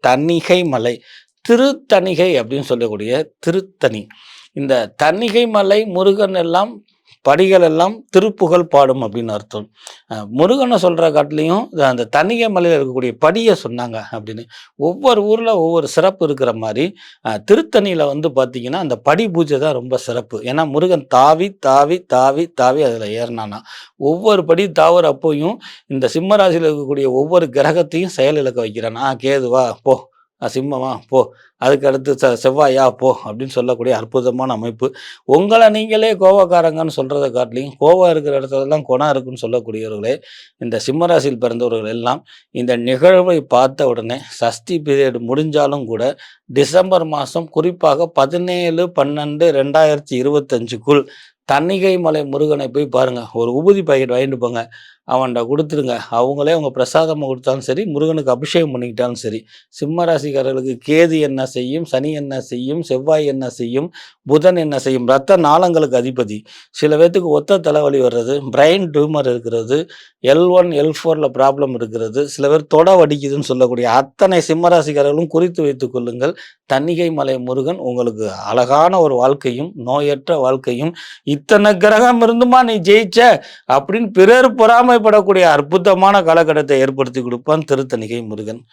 தன்னிகை மலை. திருத்தணிகை அப்படின்னு சொல்லக்கூடிய திருத்தணி. இந்த தன்னிகை மலை முருகன் எல்லாம் படிகள் எல்லாம் திருப்புகழ் பாடும் அப்படின்னு அர்த்தம். முருகனை சொல்கிற காட்டிலையும் அந்த தனிய மலையில் இருக்கக்கூடிய படியை சொன்னாங்க அப்படின்னு. ஒவ்வொரு ஊரில் ஒவ்வொரு சிறப்பு இருக்கிற மாதிரி திருத்தணியில் வந்து பார்த்திங்கன்னா அந்த படி பூஜை தான் ரொம்ப சிறப்பு. ஏன்னா முருகன் தாவி தாவி தாவி தாவி அதில் ஏறினானா. ஒவ்வொரு படி தாவர அப்போயும் இந்த சிம்மராசியில் இருக்கக்கூடிய ஒவ்வொரு கிரகத்தையும் செயலிழக்க இழக்க வைக்கிறானா கேதுவா போ. சிம்மமா போ. அதுக்கு அடுத்து ச செவ்வாயா போ அப்படின்னு சொல்லக்கூடிய அற்புதமான அமைப்பு. உங்களை நீங்களே கோவக்காரங்கன்னு சொல்கிறத காட்டிலையும் கோவம் இருக்கிற இடத்துலலாம் குணம் இருக்குன்னு சொல்லக்கூடியவர்களே இந்த சிம்மராசியில் பிறந்தவர்கள் எல்லாம் இந்த நிகழ்வை பார்த்த உடனே சஷ்டி பீரியட் முடிஞ்சாலும் கூட டிசம்பர் மாதம் குறிப்பாக பதினேழு பன்னெண்டு ரெண்டாயிரத்தி இருபத்தஞ்சுக்குள் தன்னிகை மலை முருகனை போய் பாருங்கள் ஒரு உபுதி பாக்கெட் வாங்கிட்டு போங்க. அவன்கிட்ட கொடுத்துருங்க. அவங்களே அவங்க பிரசாதமாக கொடுத்தாலும் சரி முருகனுக்கு அபிஷேகம் பண்ணிக்கிட்டாலும் சரி சிம்ம ராசிக்காரர்களுக்கு கேது என்ன செய்யும் சனி என்ன செய்யும் செவ்வாய் என்ன செய்யும் புதன் என்ன செய்யும் ரத்த நாளங்களுக்கு அதிபதி. சில பேர்த்துக்கு ஒத்த தலைவலி வர்றது பிரெயின் டியூமர் இருக்கிறது எல் ஒன் எல் ஃபோரில் ப்ராப்ளம் இருக்கிறது சில பேர் தொட வடிக்குதுன்னு சொல்லக்கூடிய அத்தனை சிம்மராசிக்காரர்களும் குறித்து வைத்துக் கொள்ளுங்கள். தன்னிகை மலை முருகன் உங்களுக்கு அழகான ஒரு வாழ்க்கையும் நோயற்ற வாழ்க்கையும் இத்தனை கிரகம் இருந்துமா நீ ஜெயிச்ச? அப்படின்னு பிறர் பெருமைப்படக்கூடிய அற்புதமான காலகட்டத்தை ஏற்படுத்தி கொடுப்பான் திருத்தணிகை முருகன்.